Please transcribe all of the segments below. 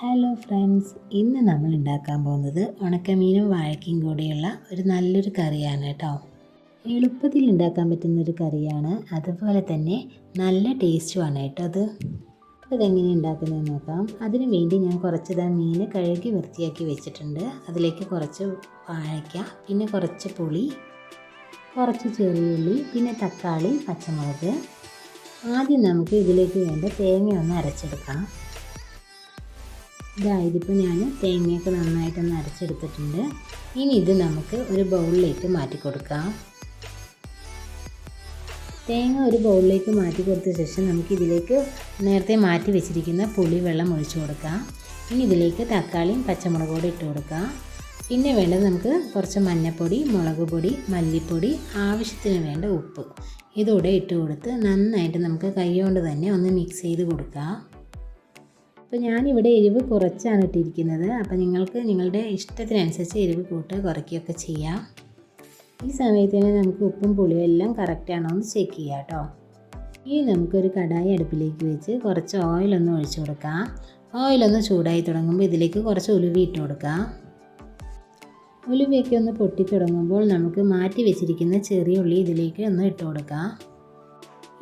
Hello friends ഇന്ന് നമ്മൾ ഉണ്ടാക്കാൻ പോകുന്നത് ഉണക്കമീനും വാഴയ്ക്കയും കൂടിയുള്ള ഒരു നല്ലൊരു കറിയാണ് കേട്ടോ. എളുപ്പത്തിൽ ഉണ്ടാക്കാൻ പറ്റുന്ന ഒരു കറിയാണ്. അതുപോലെ തന്നെ നല്ല ടേസ്റ്റുമാണ് കേട്ടോ അത്. അതെങ്ങനെ ഉണ്ടാക്കുന്നതെന്ന് നോക്കാം. അതിനു വേണ്ടി ഞാൻ കുറച്ച് ഇതാ മീൻ കഴുകി വൃത്തിയാക്കി വെച്ചിട്ടുണ്ട്. അതിലേക്ക് കുറച്ച് വാഴയ്ക്ക പിന്നെ കുറച്ച് പുളി കുറച്ച് ചെറിയുള്ളി പിന്നെ തക്കാളി പച്ചമുളക്. ആദ്യം നമുക്ക് ഇതിലേക്ക് വേണ്ട തേങ്ങ ഒന്ന് അരച്ചെടുക്കാം. ഇതാ ഇതിപ്പോൾ ഞാൻ തേങ്ങയൊക്കെ നന്നായിട്ടൊന്ന് അരച്ചെടുത്തിട്ടുണ്ട്. ഇനി ഇത് നമുക്ക് ഒരു ബൗളിലേക്ക് മാറ്റി കൊടുക്കാം തേങ്ങ ഒരു ബൗളിലേക്ക് മാറ്റി കൊടുത്ത ശേഷം നമുക്ക് ഇതിലേക്ക് നേരത്തെ മാറ്റി വെച്ചിരിക്കുന്ന പുളി വെള്ളം ഒഴിച്ചു കൊടുക്കാം. ഇനി ഇതിലേക്ക് തക്കാളിയും പച്ചമുളക് കൂടി ഇട്ട് കൊടുക്കാം. പിന്നെ വേണ്ടത് നമുക്ക് കുറച്ച് മഞ്ഞൾപ്പൊടി മുളക് പൊടി മല്ലിപ്പൊടി ആവശ്യത്തിന് വേണ്ട ഉപ്പ്. ഇതോടെ ഇട്ട് കൊടുത്ത് നന്നായിട്ട് നമുക്ക് കൈ കൊണ്ട് തന്നെ ഒന്ന് മിക്സ് ചെയ്ത് കൊടുക്കാം. അപ്പോൾ ഞാനിവിടെ എരിവ് കുറച്ചാണ് ഇട്ടിരിക്കുന്നത്. അപ്പോൾ നിങ്ങൾക്ക് നിങ്ങളുടെ ഇഷ്ടത്തിനനുസരിച്ച് എരിവ് കൂട്ടുക കുറയ്ക്കുകയൊക്കെ ചെയ്യാം. ഈ സമയത്ത് തന്നെ നമുക്ക് ഉപ്പും പുളിയും എല്ലാം കറക്റ്റാണോ എന്ന് ചെക്ക് ചെയ്യാം കേട്ടോ. ഇനി നമുക്കൊരു കടായി അടുപ്പിലേക്ക് വെച്ച് കുറച്ച് ഓയിലൊന്ന് ഒഴിച്ചു കൊടുക്കാം. ഓയിലൊന്ന് ചൂടായി തുടങ്ങുമ്പോൾ ഇതിലേക്ക് കുറച്ച് ഉലുവി ഇട്ട് കൊടുക്കാം. ഉലുവയൊക്കെ ഒന്ന് പൊട്ടി തുടങ്ങുമ്പോൾ നമുക്ക് മാറ്റി വെച്ചിരിക്കുന്ന ചെറിയ ഉള്ളി ഇതിലേക്ക് ഒന്ന് ഇട്ട് കൊടുക്കാം.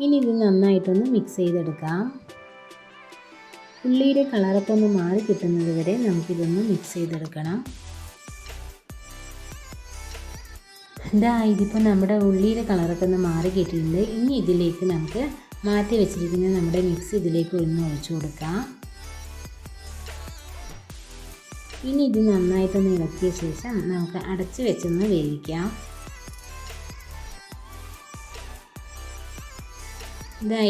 ഇനി ഇത് നന്നായിട്ടൊന്ന് മിക്സ് ചെയ്തെടുക്കാം. ഉള്ളിയുടെ കളറൊക്കെ ഒന്ന് മാറി കിട്ടുന്നത് വരെ നമുക്കിതൊന്ന് മിക്സ് ചെയ്തെടുക്കണം. എന്താ ഇതിപ്പോൾ നമ്മുടെ ഉള്ളിയുടെ കളറൊക്കെ ഒന്ന് മാറി കിട്ടിയിട്ടുണ്ട്. ഇനി ഇതിലേക്ക് നമുക്ക് മാറ്റി വെച്ചിരിക്കുന്ന നമ്മുടെ മിക്സ് ഇതിലേക്ക് ഒന്ന് ഒഴിച്ചു കൊടുക്കാം. ഇനി ഇത് നന്നായിട്ടൊന്ന് ഇളക്കിയ ശേഷം നമുക്ക് അടച്ചു വെച്ചൊന്ന് വേവിക്കാം. ഇതാ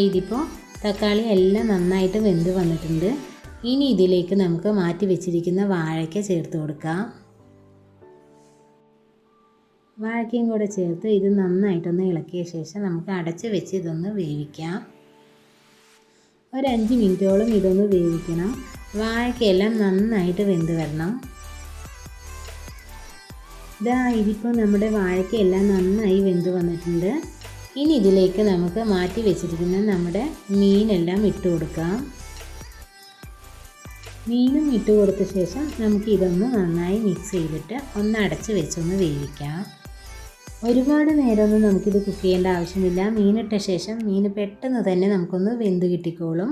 തക്കാളി എല്ലാം നന്നായിട്ട് വെന്ത് വന്നിട്ടുണ്ട്. ഇനി ഇതിലേക്ക് നമുക്ക് മാറ്റി വെച്ചിരിക്കുന്ന വാഴയ്ക്ക ചേർത്ത് കൊടുക്കാം. വാഴയ്ക്കയും കൂടെ ചേർത്ത് ഇത് നന്നായിട്ടൊന്ന് ഇളക്കിയ ശേഷം നമുക്ക് അടച്ച് വെച്ച് ഇതൊന്ന് വേവിക്കാം. ഒരു മിനിറ്റോളം ഇതൊന്ന് വേവിക്കണം. വാഴയ്ക്കയെല്ലാം നന്നായിട്ട് വെന്ത് വരണം. ഇതാ ഇതിപ്പോൾ നമ്മുടെ വാഴയ്ക്കയെല്ലാം നന്നായി വെന്ത് വന്നിട്ടുണ്ട്. ഇനി ഇതിലേക്ക് നമുക്ക് മാറ്റി വെച്ചിരിക്കുന്ന നമ്മുടെ മീനെല്ലാം ഇട്ട് കൊടുക്കാം. മീനും ഇട്ട് കൊടുത്ത ശേഷം നമുക്ക് ഇതൊന്ന് നന്നായി മിക്സ് ചെയ്തിട്ട് ഒന്ന് അടച്ച് വെച്ചൊന്ന് വേവിക്കാം. ഒരുപാട് നേരമൊന്നും നമുക്കിത് കുക്ക് ചെയ്യേണ്ട ആവശ്യമില്ല. മീനിട്ട ശേഷം മീൻ പെട്ടെന്ന് തന്നെ നമുക്കൊന്ന് വെന്ത് കിട്ടിക്കോളും.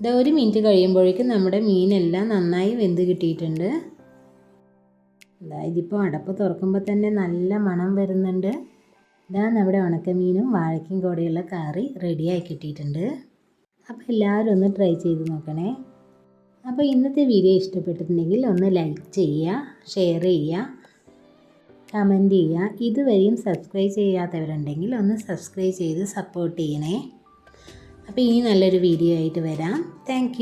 ഇത് ഒരു മിനിറ്റ് കഴിയുമ്പോഴേക്കും നമ്മുടെ മീനെല്ലാം നന്നായി വെന്ത് കിട്ടിയിട്ടുണ്ട്. ഇതിപ്പോൾ അടപ്പ് തുറക്കുമ്പോൾ തന്നെ നല്ല മണം വരുന്നുണ്ട്. ഇതാ നമ്മുടെ ഉണക്കമീനും വാഴയ്ക്കും കൂടെയുള്ള കറി റെഡിയായി കിട്ടിയിട്ടുണ്ട്. അപ്പോൾ എല്ലാവരും ഒന്ന് ട്രൈ ചെയ്ത് നോക്കണേ. അപ്പോൾ ഇന്നത്തെ വീഡിയോ ഇഷ്ടപ്പെട്ടിട്ടുണ്ടെങ്കിൽ ഒന്ന് ലൈക്ക് ചെയ്യുക ഷെയർ ചെയ്യുക കമന്റ് ചെയ്യുക. ഇതുവരെയും സബ്സ്ക്രൈബ് ചെയ്യാത്തവരുണ്ടെങ്കിൽ ഒന്ന് സബ്സ്ക്രൈബ് ചെയ്ത് സപ്പോർട്ട് ചെയ്യണേ. അപ്പോൾ ഇനി നല്ലൊരു വീഡിയോ ആയിട്ട് വരാം. താങ്ക്